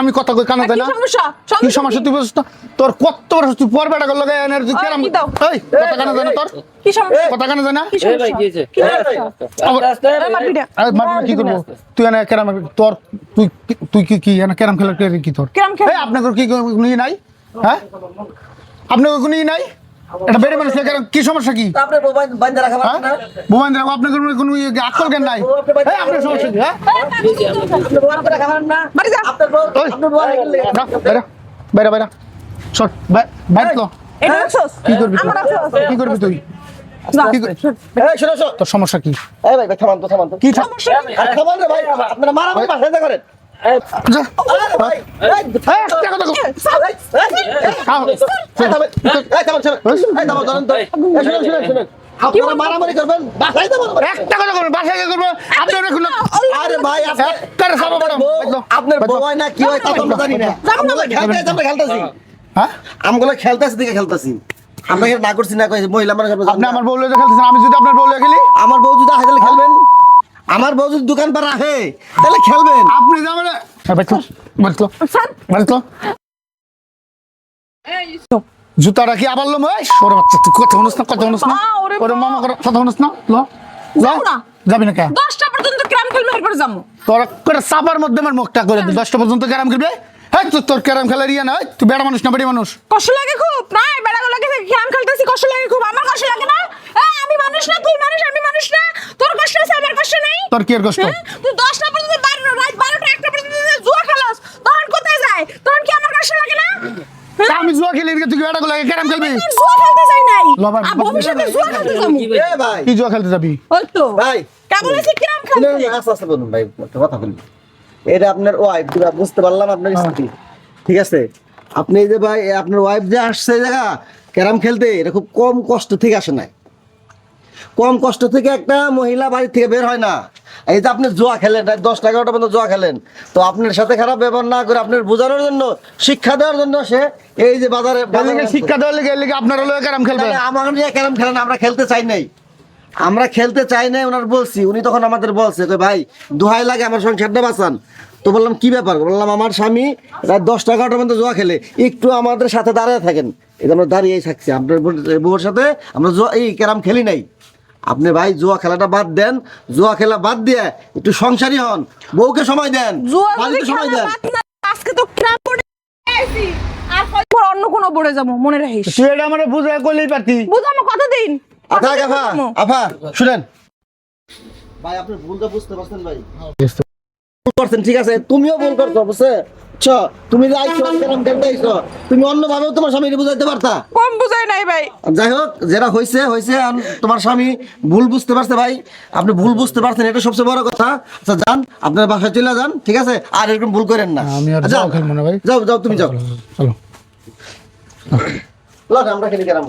আমি কথা কই কানে দেয় না? কি সমস্যা তুই বুঝছ তোর কত বড় তুই পর বেটা করল গায়ে এনার্জি কেরাম দাও? এই কথা কানে জানা তোর? কি সমস্যা? কথা কানে জানা কি হয়েছে? সমস্যা? কি না। আরে মারবি না, কি করব? তুই এনে কেরাম তোর তুই কি- তুই কি কি এনে কেরাম খেলার কে- কি তোর? কেরাম খেলা? এই আপনাদের কি নিয়ে নাই? হ্যাঁ? আপনাদের কোনো নাই? এটা বেড়ে মানুষ কেরাম কি সমস্যা কি? আপনি মোবাইল বাইন্দা রাখা হ্যাঁ? না আপনাদের কোনো- কোনো ই আকল জ্ঞান নাই? এই আপনার সমস্যা কি হ্যাঁ। আপনি রাখা পারেন না। যা। আপনার বাইরে বাইরে বাইরে বাইরে তো। এটা? কি করবি তুই? কি করবি। কি তোর সমস্যা কি? ভাই ভাই থামান তো থামান তো। কি সমস্যা কি? থামান রে ভাই আপনারা মারামারি করেন? আপনারা মারামারি করবেন বাসায় একটা কথা করবেন বাসায় করব আপনার আরে ভাই আপনার বউ- আপনার বউ না কি হয় তা তো আমরা জানি না আমগুলো খেলতেছি। আমরা খেলতেছি হ্যাঁ আমগুলো খেলতেছি দিকে খেলতেছি আমরা না করছি না মহিলা মানুষ আপনি আমার বউলে খেলতেছেন আমি যদি আপনার বউলে খেলি? আমার বউ যদি খেলবেন। আমার বউ যদি দোকান পা রাখে তাহলে খেলবেন। আপনি যাবেন বাঁচলো বাঁচলো স্যার, বাঁচলো এই, জুতা রাখি আবার লো এই সরে বাচ্চা তুই কথা শুনিস না কথা শুনিস না? ওরে মামা করে কথা শুনিস না? ল যাব না। কে? দশটা পর্যন্ত ক্রাম খেলবে এরপরে যাব। তোর করে মধ্যে আমার মুখটা করে দিই দশটা পর্যন্ত ক্যারাম খেলবে? হ্যাঁ তুই তোর ক্যারাম খেলার ইয়ে না এই, তুই বেড়া মানুষ না বেড়ি মানুষ? কষ্ট লাগে খুব। না বেড়া লাগে ক্রাম খেলতেছি কষ্ট লাগে খুব। আমার কষ্ট লাগে না? আমি মানুষ না তুই মানুষ আমি মানুষ না। তোর কষ্ট আছে তোর কি এর কষ্ট? হ্যাঁ? তুই পর্যন্ত বারো রাত পর্যন্ত জুয়া খেলাস। তখন কোথায় যায়? তখন কি আমার কষ্ট লাগে না? হ্যাঁ? আমি জুয়া খেলি এদিকে তুই বেড়া গুলো ক্যারাম খেলবি? জুয়া খেলতে চাই নাই। আর ভবিষ্যতে জুয়া খেলতে যাব। কি ভাই? এ ভাই। কি জুয়া খেলতে যাবি? ওই তো। ভাই। আছে খেলতে? আস্তে আস্তে বলুন ভাই একটা কথা বলি এটা আপনার ওয়াইফ বুঝতে পারলাম আপনার স্ত্রী ঠিক আছে? আপনি এই যে ভাই আপনার ওয়াইফ যে আসছে জায়গা ক্যারাম খেলতে এটা খুব কম কষ্ট থেকে আসে নাই। কম কষ্ট থেকে একটা মহিলা বাড়ি থেকে বের হয় না। এই যে আপনি জুয়া খেলেন রাত দশ এগারোটা পর্যন্ত জুয়া খেলেন তো আপনার সাথে খারাপ ব্যবহার না করে আপনার বোঝানোর জন্য শিক্ষা দেওয়ার জন্য সে এই যে বাজারে শিক্ষা দেওয়ার লিগে লিগে আপনার হলো ক্যারাম খেলবে তাহলে আমার নিয়ে ক্যারাম খেলেন আমরা খেলতে চাই নাই। আমরা খেলতে চাই নাই ওনার বলছি উনি তখন আমাদের বলছে যে ভাই দোহাই লাগে আমার সংসারটা বাঁচান। তো বললাম কি ব্যাপার? বললাম আমার স্বামী রাত দশ টাকা পর্যন্ত জোয়া খেলে একটু আমাদের সাথে দাঁড়িয়ে থাকেন। যে আমরা দাঁড়িয়েই থাকছি আপনার বউ- বউর সাথে আমরা এই ক্যারাম খেলি নাই। আপনি ভাই জুয়া খেলাটা বাদ দেন জুয়া খেলা বাদ দিয়ে একটু সংসারী হন। বউকে সময় দেন বাড়িতে সময় দেন। আজকে তো। আর অন্য কোনো বোর্ডে যাব মনে রাখিস। তুই এটা আমার বুঝে করলেই পারতি। বুঝামো কতদিন আফা আফা আফা শুনেন। ভাই আপনি ভুলটা বুঝতে পারছেন ভাই। করছেন ঠিক আছে? তুমিও ভুল করছ বুঝছে? তুমি যে আইছো কেরম খেলতে আইছো? তুমি অন্যভাবেও তোমার স্বামীকে বুঝাইতে পারতা? কম বুঝাই নাই ভাই। যাই হোক যেটা হয়েছে হয়েছে তোমার স্বামী ভুল বুঝতে পারছে ভাই। আপনি ভুল বুঝতে পারছেন এটা সবচেয়ে বড় কথা। আচ্ছা যান আপনার বাসায় চলে যান ঠিক আছে? আর এরকম ভুল করেন না। আমি আর যাও জুয়া খেলব না ভাই। যাও যাও তুমি যাও। চলো। আমরা খেলি কেরাম।